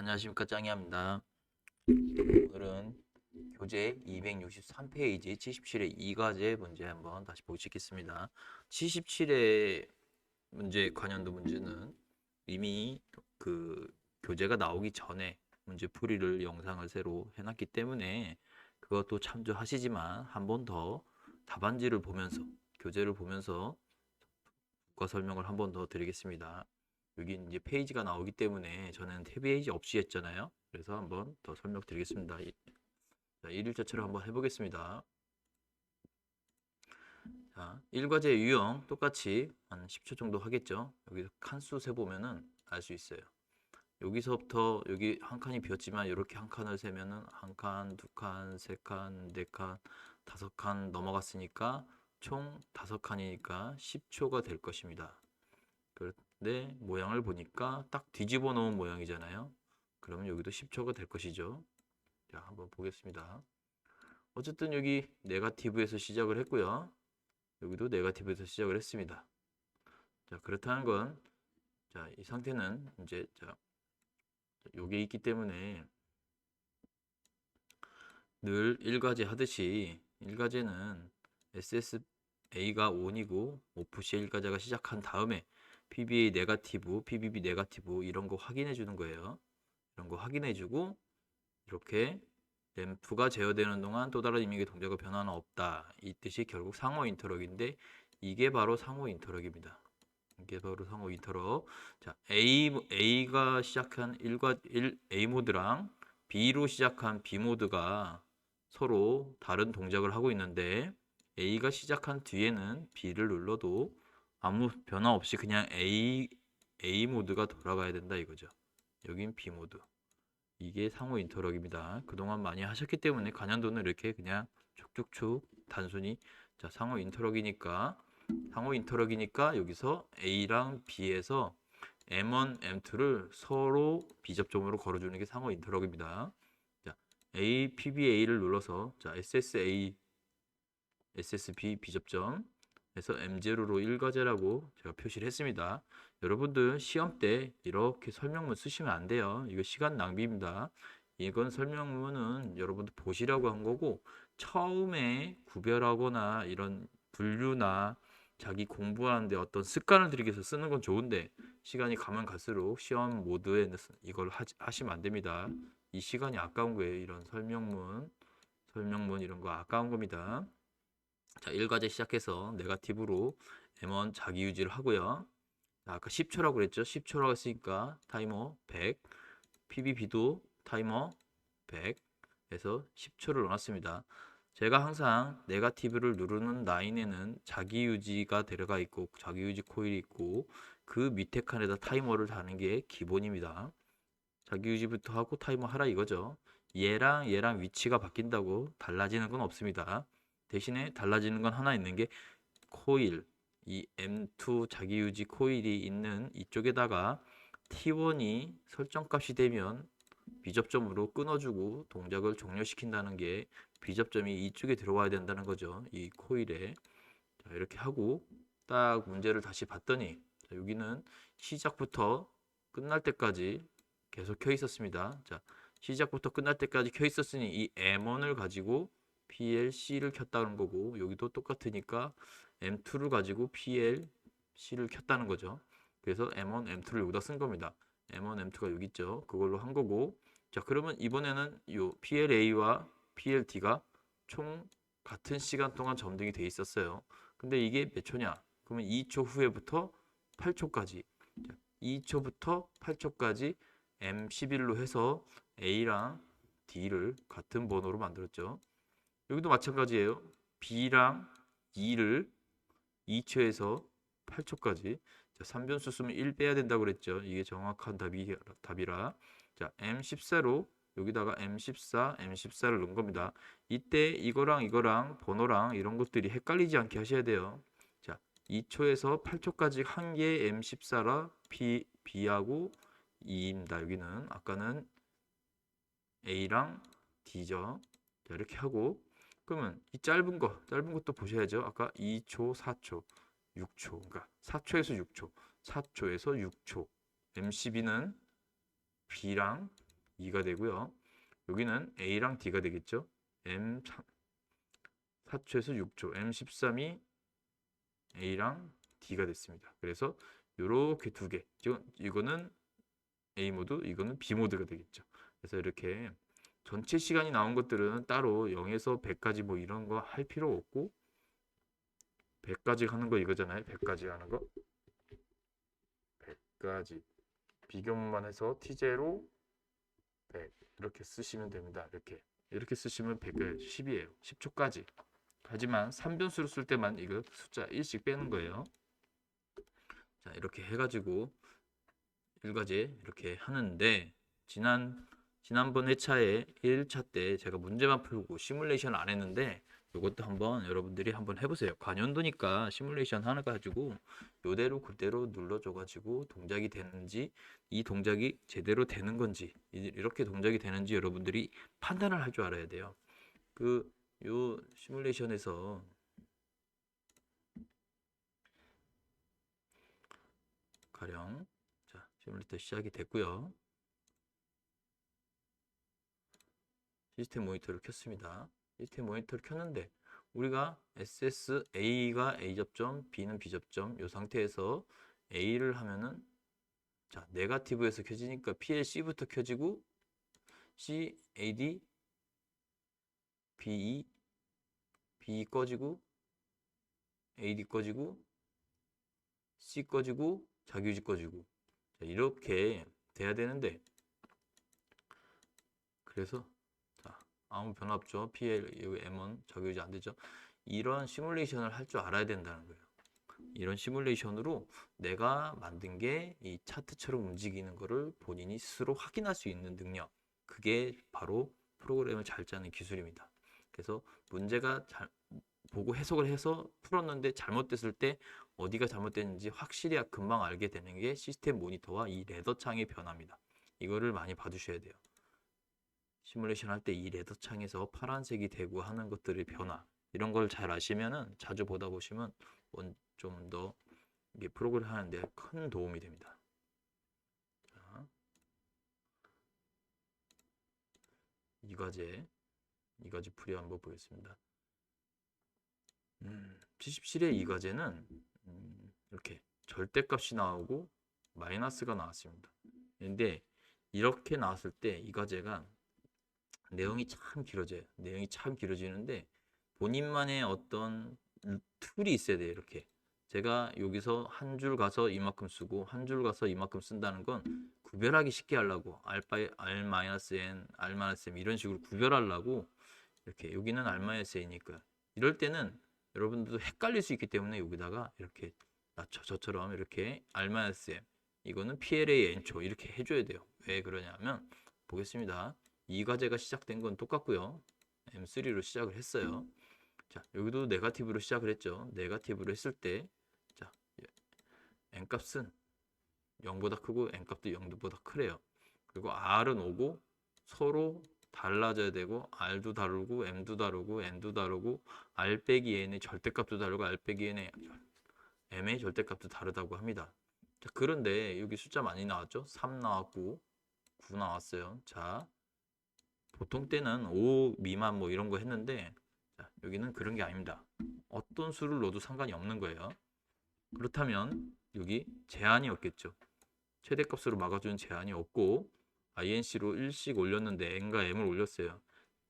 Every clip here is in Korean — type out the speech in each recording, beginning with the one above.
안녕하십니까 짱이합니다. 오늘은 교재 263페이지 77의 2과제 문제 한번 다시 보시겠습니다. 77의 문제 관련도 문제는 이미 그 교재가 나오기 전에 문제 풀이를 영상을 새로 해놨기 때문에 그것도 참조하시지만 한 번 더 답안지를 보면서 교재를 보면서 국가 설명을 한 번 더 드리겠습니다. 여기 이제 페이지가 나오기 때문에 저는 페이지 없이 했잖아요. 그래서 한번 더 설명드리겠습니다. 이- 자, 1일차처럼 한번 해보겠습니다. 자, 1과제 유형 똑같이 한 10초 정도 하겠죠. 여기서 칸수 세보면은 알 수 있어요. 여기서부터 여기 한 칸이 비었지만 이렇게 한 칸을 세면은 한 칸, 두 칸, 세 칸, 네 칸, 다섯 칸 넘어갔으니까 총 다섯 칸이니까 10초가 될 것입니다. 근데 모양을 보니까 딱 뒤집어 놓은 모양이잖아요. 그러면 여기도 10초가 될 것이죠. 자, 한번 보겠습니다. 어쨌든 여기 네가티브에서 시작을 했고요. 여기도 네가티브에서 시작을 했습니다. 자, 그렇다는 건 자, 이 상태는 이제 자, 요게 있기 때문에 늘 일과제 하듯이 일과제는 SSA가 ON이고 오프시 일과제가 시작한 다음에 PBA 네가티브, PBB 네가티브 이런 거 확인해 주는 거예요. 이런 거 확인해 주고 이렇게 램프가 제어되는 동안 또 다른 이미의 동작의 변화는 없다. 이 뜻이 결국 상호 인터럭인데 이게 바로 상호 인터럭입니다. 이게 바로 상호 인터럭. 자, A A가 시작한 1과 1 A 모드랑 B로 시작한 B 모드가 서로 다른 동작을 하고 있는데 A가 시작한 뒤에는 B를 눌러도 아무 변화 없이 그냥 A A 모드가 돌아가야 된다 이거죠. 여긴 B 모드. 이게 상호 인터럭입니다. 그동안 많이 하셨기 때문에 관련도는 이렇게 그냥 쭉쭉쭉 단순히 자 상호 인터럭이니까 상호 인터럭이니까 여기서 A랑 B에서 M1, M2를 서로 비접점으로 걸어주는 게 상호 인터럭입니다. 자 A, PBA를 눌러서 자 SSA, SSB 비접점 그래서 M0로 1과제라고 제가 표시를 했습니다. 여러분들 시험 때 이렇게 설명문 쓰시면 안 돼요. 이거 시간 낭비입니다. 이건 설명문은 여러분들 보시라고 한 거고 처음에 구별하거나 이런 분류나 자기 공부하는데 어떤 습관을 들이기 위해서 쓰는 건 좋은데 시간이 가면 갈수록 시험 모드에 이걸 하지, 하시면 안 됩니다. 이 시간이 아까운 거예요. 이런 설명문, 설명문 이런 거 아까운 겁니다. 자, 1과제 시작해서 네가티브로 M1 자기 유지를 하고요. 자, 아까 10초라고 그랬죠? 10초라고 했으니까 타이머 100, PBB도 타이머 100 해서 10초를 넣어놨습니다. 제가 항상 네가티브를 누르는 라인에는 자기 유지가 들어가 있고 자기 유지 코일이 있고 그 밑에 칸에다 타이머를 다는 게 기본입니다. 자기 유지부터 하고 타이머 하라 이거죠. 얘랑 얘랑 위치가 바뀐다고 달라지는 건 없습니다. 대신에 달라지는 건 하나 있는 게 코일 이 M2 자기 유지 코일이 있는 이쪽에다가 T1이 설정값이 되면 비접점으로 끊어주고 동작을 종료시킨다는 게 비접점이 이쪽에 들어와야 된다는 거죠. 이 코일에 자, 이렇게 하고 딱 문제를 다시 봤더니 자, 여기는 시작부터 끝날 때까지 계속 켜 있었습니다. 자, 시작부터 끝날 때까지 켜 있었으니 이 M1을 가지고 PLC를 켰다는 거고 여기도 똑같으니까 M2를 가지고 PLC를 켰다는 거죠. 그래서 M1, M2를 여기다 쓴 겁니다. M1, M2가 여기 있죠. 그걸로 한 거고 자 그러면 이번에는 요 PLA와 PLD가 총 같은 시간 동안 점등이 돼 있었어요. 근데 이게 몇 초냐? 그러면 2초 후에부터 8초까지 2초부터 8초까지 M11로 해서 A랑 D를 같은 번호로 만들었죠. 여기도 마찬가지예요. B랑 2를 2초에서 8초까지. 자, 3변수 쓰면 1 빼야 된다고 그랬죠. 이게 정확한 답이, 답이라. 자, M14로 여기다가 M14, M14를 넣은 겁니다. 이때 이거랑 이거랑 번호랑 이런 것들이 헷갈리지 않게 하셔야 돼요. 자, 2초에서 8초까지 한개 M14라 B, B하고 2입니다. 여기는 아까는 A랑 D죠. 자, 이렇게 하고 그러면 이 짧은 거, 짧은 것도 보셔야죠. 아까 2초, 4초, 6초. 그러니까 4초에서 6초, 4초에서 6초. M12는 B랑 2가 되고요. 여기는 A랑 D가 되겠죠. M 4초에서 6초, M 13이 A랑 D가 됐습니다. 그래서 이렇게 두 개. 이거는 A 모드, 이거는 B 모드가 되겠죠. 그래서 이렇게 전체 시간이 나온 것들은 따로 0에서 100까지 뭐 이런 거 할 필요 없고 100까지 하는 거 이거잖아요. 100까지 하는 거. 100까지 비교문만 해서 T0 100 이렇게 쓰시면 됩니다. 이렇게 이렇게 쓰시면 100을 10이에요. 10초까지. 하지만 3변수로 쓸 때만 이거 숫자 1씩 빼는 거예요. 자, 이렇게 해 가지고 일과제 이렇게 하는데 지난 지난번 회차에 1차 때 제가 문제만 풀고 시뮬레이션 안 했는데 이것도 한번 여러분들이 한번 해보세요. 관연도니까 시뮬레이션 하나 가지고 요대로 그대로 눌러줘 가지고 동작이 되는지 이 동작이 제대로 되는 건지 이- 이렇게 동작이 되는지 여러분들이 판단을 할 줄 알아야 돼요. 그 요 시뮬레이션에서 가령 자 시뮬레이터 시작이 됐고요. 시스템 모니터를 켰습니다. 시스템 모니터를 켰는데 우리가 SS A가 A 접점, B는 B 접점 이 상태에서 A를 하면은 자 네가티브에서 켜지니까 PLC부터 켜지고 C, AD, BE, BE 꺼지고 AD 꺼지고 C 꺼지고 자기유지 꺼지고 자, 이렇게 돼야 되는데 그래서 자, 아무 변화 없죠. PL, 여기 M1 자기유지 안 되죠. 이런 시뮬레이션을 할 줄 알아야 된다는 거예요. 이런 시뮬레이션으로 내가 만든 게 이 차트처럼 움직이는 거를 본인이 스스로 확인할 수 있는 능력. 그게 바로 프로그램을 잘 짜는 기술입니다. 그래서 문제가 잘 보고 해석을 해서 풀었는데 잘못됐을 때 어디가 잘못됐는지 확실히 금방 알게 되는 게 시스템 모니터와 이 레더 창의 변화입니다. 이거를 많이 봐주셔야 돼요. 시뮬레이션 할 때 이 레더 창에서 파란색이 되고 하는 것들의 변화 이런 걸 잘 아시면은 자주 보다 보시면 좀 더 이게 프로그램 하는데 큰 도움이 됩니다. 자, 이 과제 이 과제 풀이 한번 보겠습니다. 음, 77의 이 과제는 음, 이렇게 절대값이 나오고 마이너스가 나왔습니다. 근데 이렇게 나왔을 때 이 과제가 내용이 참 길어져요. 내용이 참 길어지는데 본인만의 어떤 툴이 있어야 돼요. 이렇게 제가 여기서 한 줄 가서 이만큼 쓰고 한 줄 가서 이만큼 쓴다는 건 구별하기 쉽게 하려고 알파 r-n, r-m 이런 식으로 구별하려고 이렇게 여기는 r-n이니까 이럴 때는 여러분들도 헷갈릴 수 있기 때문에 여기다가 이렇게 낮춰 저처럼 이렇게 r-m 이거는 PLA n초 이렇게 해줘야 돼요. 왜 그러냐면 보겠습니다. 이 과제가 시작된 건 똑같고요. M3로 시작을 했어요. 자, 여기도 네가티브로 시작을 했죠. 네가티브로 했을 때, 자, n 값은 0보다 크고 n 값도 0보다 크래요. 그리고 r은 오고 서로 달라져야 되고 r도 다르고 m도 다르고 n도 다르고 r 빼기 n의 절대값도 다르고 r 빼기 n의 m의 절대값도 다르다고 합니다. 자, 그런데 여기 숫자 많이 나왔죠? 3 나왔고 9 나왔어요. 자, 보통 때는 5 미만 뭐 이런 거 했는데 자, 여기는 그런 게 아닙니다. 어떤 수를 넣어도 상관이 없는 거예요. 그렇다면 여기 제한이 없겠죠. 최대값으로 막아주는 제한이 없고 INC로 1씩 올렸는데 N과 M을 올렸어요.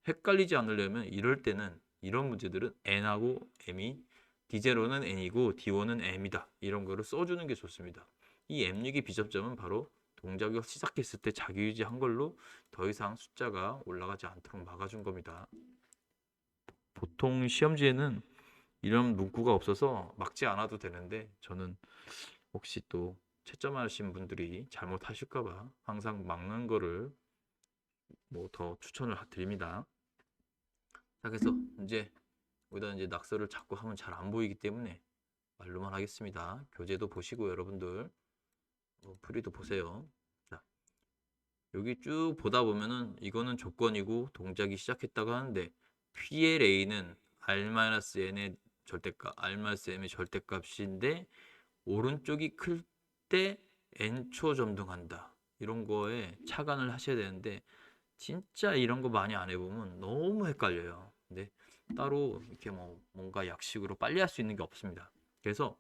헷갈리지 않으려면 이럴 때는 이런 문제들은 N하고 M이 D0는 N이고 D1은 M이다. 이런 거를 써주는 게 좋습니다. 이 M6의 비접점은 바로 동작이 시작했을 때 자기 유지한 걸로 더 이상 숫자가 올라가지 않도록 막아준 겁니다. 보통 시험지에는 이런 문구가 없어서 막지 않아도 되는데 저는 혹시 또 채점하신 분들이 잘못하실까봐 항상 막는 거를 뭐 더 추천을 드립니다. 자, 그래서 이제 여기다 이제 낙서를 자꾸 하면 잘 안 보이기 때문에 말로만 하겠습니다. 교재도 보시고 여러분들 어, 프리도 보세요. 자, 여기 쭉 보다 보면은 이거는 조건이고 동작이 시작했다고 하는데 PLA는 R-N의 절대값, R-M의 절대값인데 오른쪽이 클 때 N초 점등한다. 이런 거에 착안을 하셔야 되는데 진짜 이런 거 많이 안 해보면 너무 헷갈려요. 근데 따로 이렇게 뭐 뭔가 약식으로 빨리 할 수 있는 게 없습니다. 그래서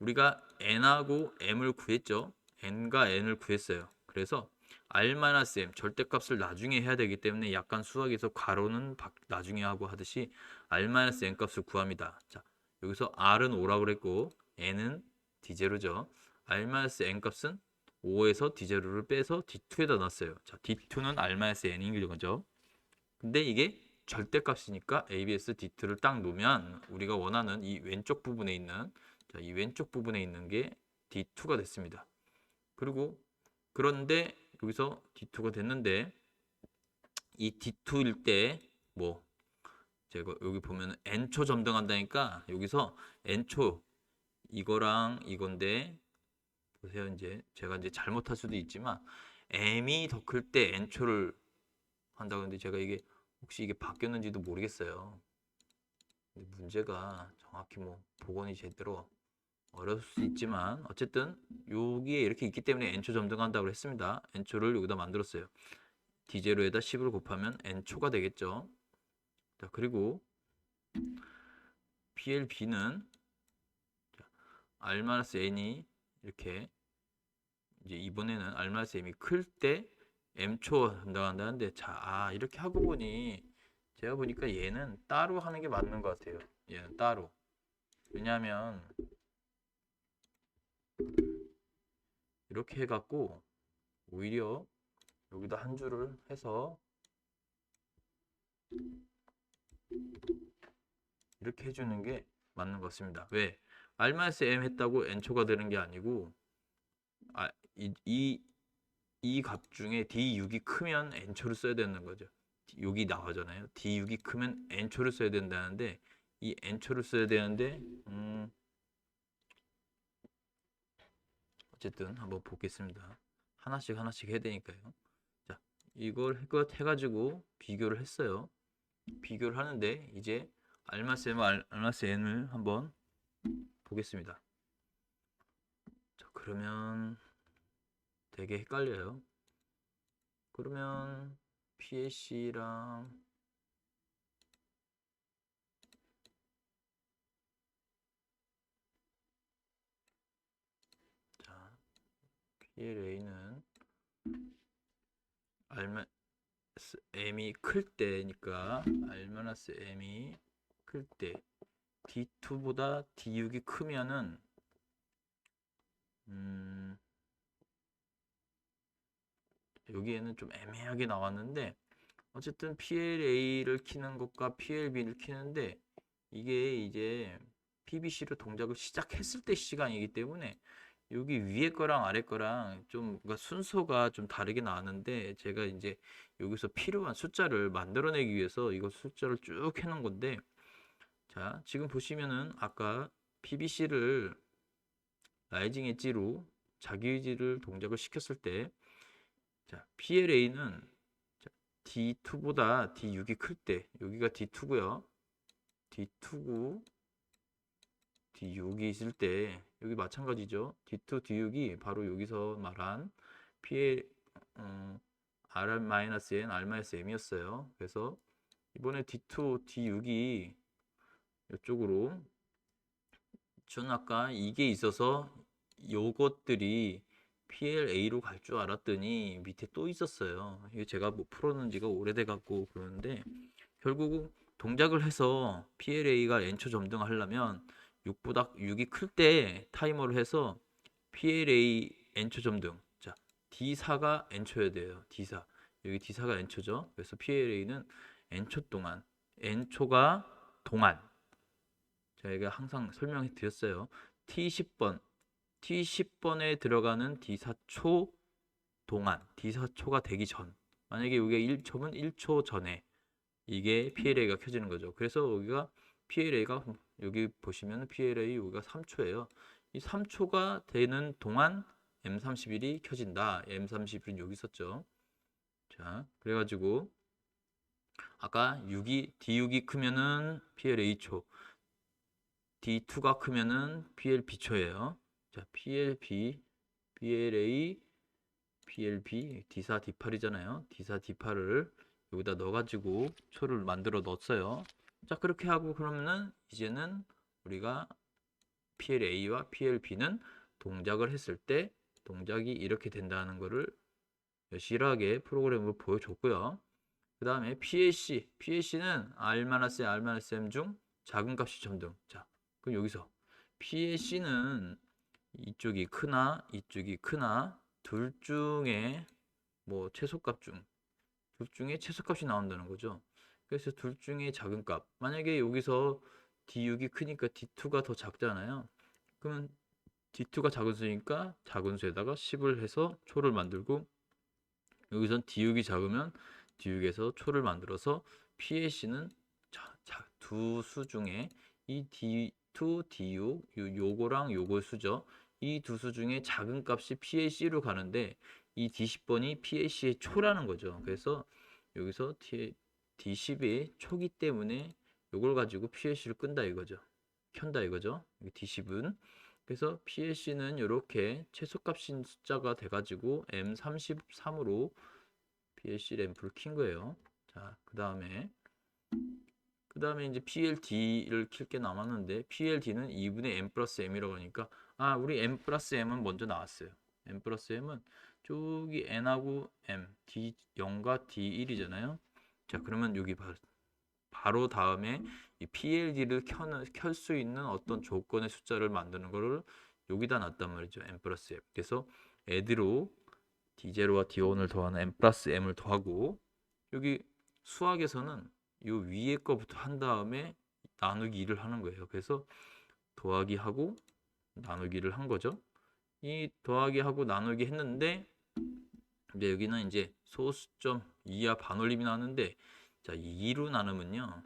우리가 n하고 m을 구했죠. n과 n을 구했어요. 그래서 r-m 절대값을 나중에 해야 되기 때문에 약간 수학에서 괄호는 바- 나중에 하고 하듯이 r-n 값을 구합니다. 자, 여기서 r은 5라고 그랬고 n은 d0죠. r-n 값은 5에서 d0를 빼서 d2에다 넣었어요. 자, d2는 r-n인 거죠. 근데 이게 절대값이니까 abs d2를 딱 놓으면 우리가 원하는 이 왼쪽 부분에 있는 자, 이 왼쪽 부분에 있는 게 d2가 됐습니다. 그리고 그런데 여기서 d2가 됐는데 이 d2일 때 뭐 제가 여기 보면 n초 점등한다니까 여기서 n초 이거랑 이건데 보세요 이제 제가 이제 잘못할 수도 있지만 m이 더 클 때 n초를 한다고 했는데 제가 이게 혹시 이게 바뀌었는지도 모르겠어요. 근데 문제가 정확히 뭐 복원이 제대로 어려울 수 있지만 어쨌든 여기에 이렇게 있기 때문에 n초 점등한다고 했습니다. n초를 여기다 만들었어요. d0에다 10을 곱하면 n초가 되겠죠. 자, 그리고 PLB는 R-N이 이렇게 이제 이번에는 R-M이 클 때 M초 담당한다는데 자, 아, 이렇게 하고 보니 제가 보니까 얘는 따로 하는 게 맞는 것 같아요. 얘는 따로. 왜냐하면 이렇게 해갖고 오히려 여기다 한 줄을 해서 이렇게 해주는 게 맞는 것 같습니다. 왜? R-M 했다고 n초가 되는 게 아니고 아, 이, 이, 이 값 중에 D6이 크면 n초를 써야 되는 거죠. 여기 나오잖아요. D6이 크면 n초를 써야 된다는데 이 n초를 써야 되는데 음, 어쨌든 한번 보겠습니다. 하나씩 하나씩 해야 되니까요. 자, 이걸 해가- 해가지고 비교를 했어요. 비교를 하는데 이제 알마스와 알마스 n을 한번 보겠습니다. 자, 그러면 되게 헷갈려요. 그러면 PLC랑 PLA는 알마 m이 클 때니까 알마나스 m이 클 때 D2보다 D6이 크면은 음 여기에는 좀 애매하게 나왔는데 어쨌든 PLA를 키는 것과 PLB를 키는데 이게 이제 PBC로 동작을 시작했을 때 시간이기 때문에 여기 위에 거랑 아래 거랑 좀 뭔가 순서가 좀 다르게 나왔는데 제가 이제 여기서 필요한 숫자를 만들어내기 위해서 이거 숫자를 쭉 해놓은 건데 자 지금 보시면은 아까 PBC를 라이징 엣지로 자기 의지를 동작을 시켰을 때 자, PLA는 D2보다 D6이 클 때 여기가 D2고요. D2고 D6이 있을 때 여기 마찬가지죠. D2, D6이 바로 여기서 말한 PL 어, R-N, R-M이었어요. 그래서 이번에 D2, D6이 이쪽으로 저는 아까 이게 있어서 요것들이 PLA로 갈 줄 알았더니 밑에 또 있었어요. 이게 제가 뭐 풀었는 지가 오래돼 갖고 그러는데 결국 동작을 해서 PLA가 n초 점등하려면 6보다 6이 클 때 타이머를 해서 PLA n초 점등. 자, D4가 n초여야 돼요. D4. 여기 D4가 n초죠. 그래서 PLA는 n초 동안 n초가 동안 저희가 항상 설명해 드렸어요. T10번 T10번에 들어가는 D4초 동안 D4초가 되기 전 만약에 여기가 1초면 1초 전에 이게 PLA가 켜지는 거죠. 그래서 여기가 PLA가 여기 보시면 PLA 여기가 3초예요. 이 3초가 되는 동안 M31이 켜진다. M31은 여기 있었죠. 자, 그래가지고 아까 6이 D6이 크면은 PLA 초, D2가 크면은 PLB 초예요. 자, PLB, PLA, PLB D4 D8이잖아요. D4 D8을 여기다 넣어가지고 초를 만들어 넣었어요. 자 그렇게 하고 그러면은 이제는 우리가 PLA와 PLB는 동작을 했을 때 동작이 이렇게 된다는 거를 여실하게 프로그램으로 보여줬고요. 그 다음에 PLC, PLC는 R-M, R-M 중 작은 값이 점등. 자, 그럼 여기서 PLC는 이쪽이 크나 이쪽이 크나 둘 중에 뭐 최소값 중 둘 중에 최소값이 나온다는 거죠. 그래서 둘 중에 작은 값. 만약에 여기서 D6이 크니까 D2가 더 작잖아요. 그러면 D2가 작은 수니까 작은 수에다가 10을 해서 초를 만들고 여기선 D6이 작으면 D6에서 초를 만들어서 PAC는 두 수 중에 이 D2, D6, 요, 요거랑 요거 수죠. 이 두 수 중에 작은 값이 PAC로 가는데 이 D10번이 PAC의 초라는 거죠. 그래서 여기서 D10이 초기 때문에 요걸 가지고 PAC를 끈다 이거죠. 켠다 이거죠. D10은 그래서 PLC는 이렇게 최소값인 숫자가 돼가지고 M33으로 PLC 램프를 킨 거예요. 자, 그 다음에 그 다음에 이제 PLD를 킬 게 남았는데 PLD는 2분의 M 플러스 M이라고 하니까 아 우리 M 플러스 M은 먼저 나왔어요. M 플러스 M은 저기 N하고 M, D0과 D1이잖아요. 자 그러면 여기 바, 바로 다음에 이 PLD를 켤 수 있는 어떤 조건의 숫자를 만드는 거를 여기다 놨단 말이죠. M 플러스 M. 그래서 애드로 D0와 D1을 더하는 M 플러스 M을 더하고 여기 수학에서는 이 위에 거부터 한 다음에 나누기 2를 하는 거예요. 그래서 더하기 하고 나누기를 한 거죠. 이 더하기 하고 나누기 했는데 이제 여기는 이제 소수점 2와 반올림이 나왔는데 자 2로 나누면요.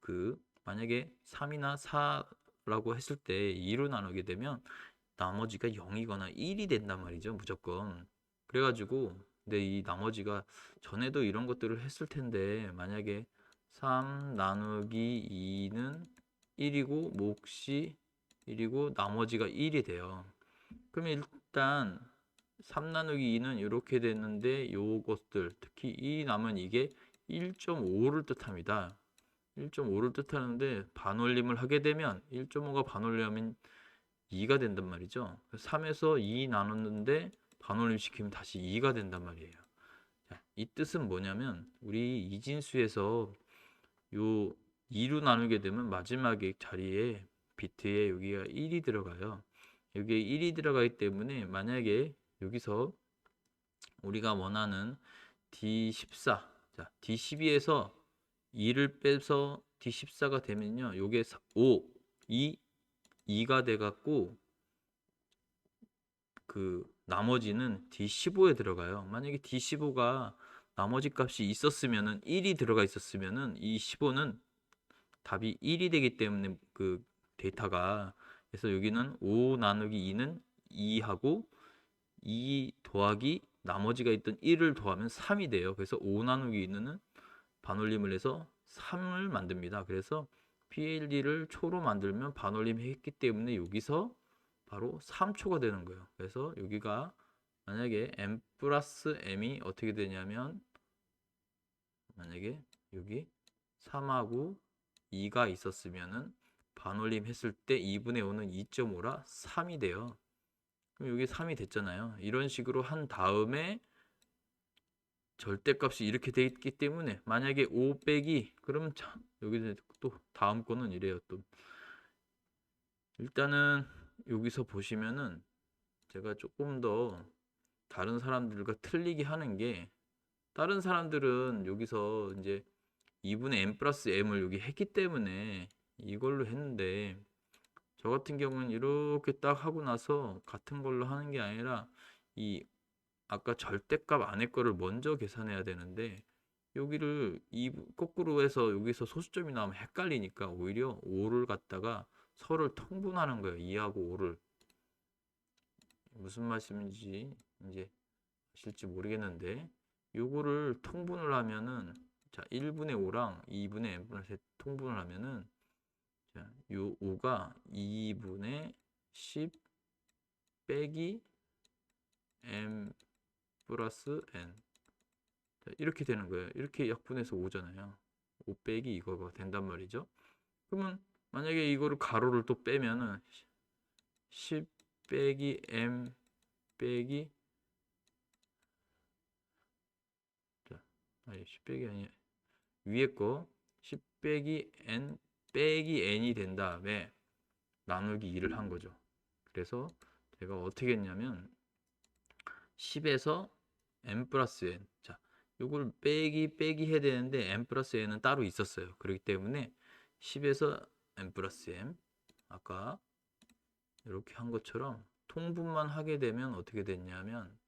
그 만약에 3이나 4라고 했을 때 2로 나누게 되면 나머지가 0이거나 1이 된단 말이죠. 무조건. 그래가지고 근데 이 나머지가 전에도 이런 것들을 했을 텐데 만약에 3 나누기 2는 1이고 몫이 1이고 나머지가 1이 돼요. 그럼 일단 3 나누기 2는 이렇게 됐는데 요것들 특히 이 남은 이게 1.5를 뜻합니다. 1.5를 뜻하는데 반올림을 하게 되면 1.5가 반올림하면 2가 된단 말이죠. 3에서 2 나눴는데 반올림 시키면 다시 2가 된단 말이에요. 자, 이 뜻은 뭐냐면 우리 이진수에서 요 2로 나누게 되면 마지막에 자리에 비트에 여기가 1이 들어가요. 여기에 1이 들어가기 때문에 만약에 여기서 우리가 원하는 D14 자, D12에서 2를 빼서 D14가 되면요. 요게 5, 2, 2가 돼 갖고 그 나머지는 D15에 들어가요. 만약에 D15가 나머지 값이 있었으면은 1이 들어가 있었으면은 이 15는 답이 1이 되기 때문에 그 데이터가 그래서 여기는 5 나누기 2는 2하고 2 더하기 나머지가 있던 1을 더하면 3이 돼요. 그래서 5 나누기 2는 반올림을 해서 3을 만듭니다. 그래서 PLD를 초로 만들면 반올림 했기 때문에 여기서 바로 3초가 되는 거예요. 그래서 여기가 만약에 m 플러스 m이 어떻게 되냐면 만약에 여기 3하고 2가 있었으면은 반올림 했을 때 2분의 5는 2.5라 3이 돼요. 그럼 여기 3이 됐잖아요. 이런 식으로 한 다음에 절대값이 이렇게 돼 있기 때문에 만약에 5 빼기 그러면 참 여기 또 다음 거는 이래요 또 일단은 여기서 보시면은 제가 조금 더 다른 사람들과 틀리게 하는 게 다른 사람들은 여기서 이제 2분의 m 플러스 m을 여기 했기 때문에 이걸로 했는데 저 같은 경우는 이렇게 딱 하고 나서 같은 걸로 하는 게 아니라 이 아까 절대값 안에 거를 먼저 계산해야 되는데 여기를 이 거꾸로 해서 여기서 소수점이 나오면 헷갈리니까 오히려 5를 갖다가 서를 통분하는 거예요. 2하고 5를. 무슨 말씀인지 이제 아실지 모르겠는데 요거를 통분을 하면은 자 1분의 5랑 2분의 n분의 3 통분을 하면은 자, 요 5가 2분의 10 빼기 m 플러스 n 자, 이렇게 되는 거예요. 이렇게 약분해서 5잖아요. 5 빼기 이거가 된단 말이죠. 그러면 만약에 이거를 가로를 또 빼면은 10 빼기 m 빼기 자, 아니 10 빼기 아니 위에 거 10 빼기 n 빼기 n이 된 다음에 나누기 2를 한 거죠. 그래서 제가 어떻게 했냐면 10에서 n 플러스 n 자 요걸 빼기 빼기 해야 되는데 n 플러스 n은 따로 있었어요. 그렇기 때문에 10에서 n 플러스 m 아까 이렇게 한 것처럼 통분만 하게 되면 어떻게 됐냐면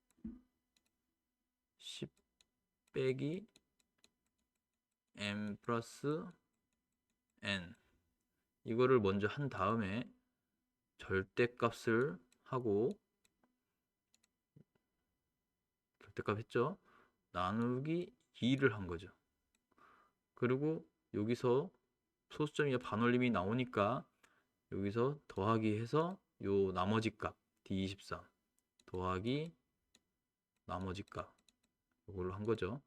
10 빼기 m 플러스 n. 이거를 먼저 한 다음에 절대값을 하고 절대값 했죠? 나누기 2를 한 거죠. 그리고 여기서 소수점이나 반올림이 나오니까 여기서 더하기 해서 요 나머지 값 D23 더하기 나머지 값 이걸로 한 거죠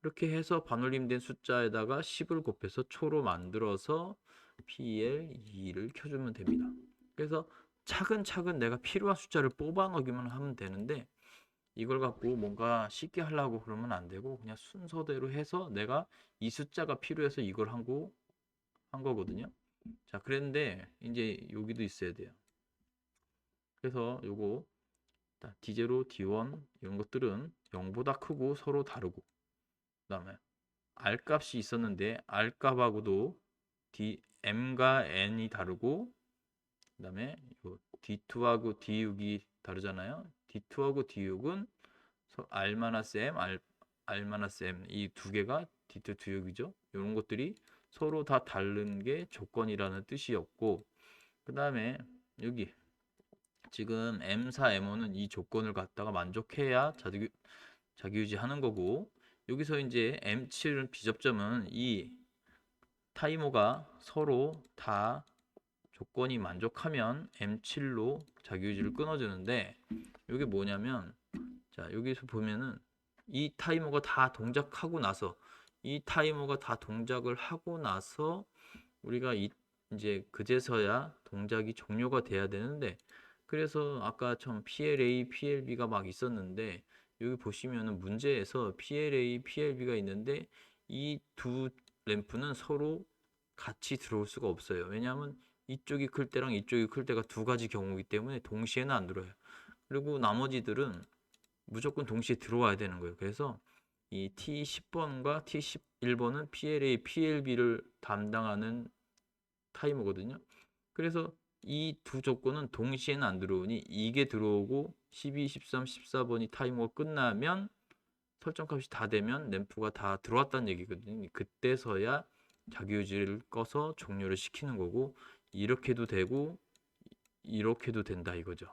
그렇게 해서 반올림된 숫자에다가 10을 곱해서 초로 만들어서 PL2를 켜주면 됩니다. 그래서 차근차근 내가 필요한 숫자를 뽑아 넣기만 하면 되는데 이걸 갖고 뭔가 쉽게 하려고 그러면 안 되고 그냥 순서대로 해서 내가 이 숫자가 필요해서 이걸 한거한 거거든요. 자, 그랬는데 이제 여기도 있어야 돼요. 그래서 요거 D0, D1 이런 것들은 0보다 크고 서로 다르고 그 다음에 R 값이 있었는데 R 값하고도 D M과 N이 다르고 그 다음에 요 D2하고 D6이 다르잖아요. D2하고 D6은 R-M, R, R-M 이 두 개가 D2, D6이죠. 이런 것들이 서로 다 다른 게 조건이라는 뜻이었고 그 다음에 여기 지금 M4, M5는 이 조건을 갖다가 만족해야 자기, 자기유지하는 거고 여기서 이제 M7 비접점은 이 타이머가 서로 다 조건이 만족하면 M7로 자기유지를 끊어주는데 이게 뭐냐면 자 여기서 보면은 이 타이머가 다 동작하고 나서 이 타이머가 다 동작을 하고 나서 우리가 이, 이제 그제서야 동작이 종료가 돼야 되는데 그래서 아까 좀 PLA, PLB가 막 있었는데 여기 보시면은 문제에서 PLA, PLB가 있는데 이 두 램프는 서로 같이 들어올 수가 없어요. 왜냐하면 이쪽이 클 때랑 이쪽이 클 때가 두 가지 경우이기 때문에 동시에는 안 들어요. 그리고 나머지들은 무조건 동시에 들어와야 되는 거예요. 그래서 이 T10번과 T11번은 PLA, PLB를 담당하는 타이머거든요. 그래서 이 두 조건은 동시에는 안 들어오니 이게 들어오고 12, 13, 14번이 타이머가 끝나면 설정값이 다 되면 램프가 다 들어왔다는 얘기거든요. 그때서야 자기유지를 꺼서 종료를 시키는 거고 이렇게도 되고 이렇게도 된다 이거죠.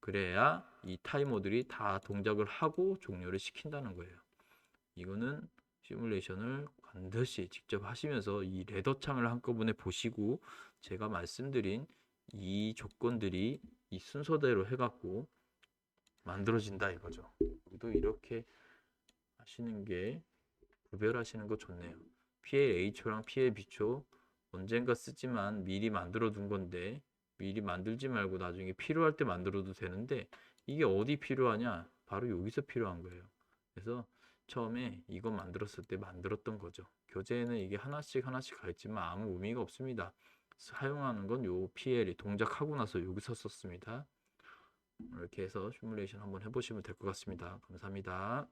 그래야 이 타이머들이 다 동작을 하고 종료를 시킨다는 거예요. 이거는 시뮬레이션을 반드시 직접 하시면서 이 레더 창을 한꺼번에 보시고 제가 말씀드린 이 조건들이 이 순서대로 해갖고 만들어진다 이거죠. 여기도 이렇게 하시는 게 구별하시는 거 좋네요. PLA초랑 PLB초 언젠가 쓰지만 미리 만들어 둔 건데 미리 만들지 말고 나중에 필요할 때 만들어도 되는데 이게 어디 필요하냐? 바로 여기서 필요한 거예요. 그래서 처음에 이거 만들었을 때 만들었던 거죠. 교재에는 이게 하나씩 하나씩 가 있지만 아무 의미가 없습니다. 사용하는 건 요 PL이 동작하고 나서 여기서 썼습니다. 이렇게 해서 시뮬레이션 한번 해보시면 될 것 같습니다. 감사합니다.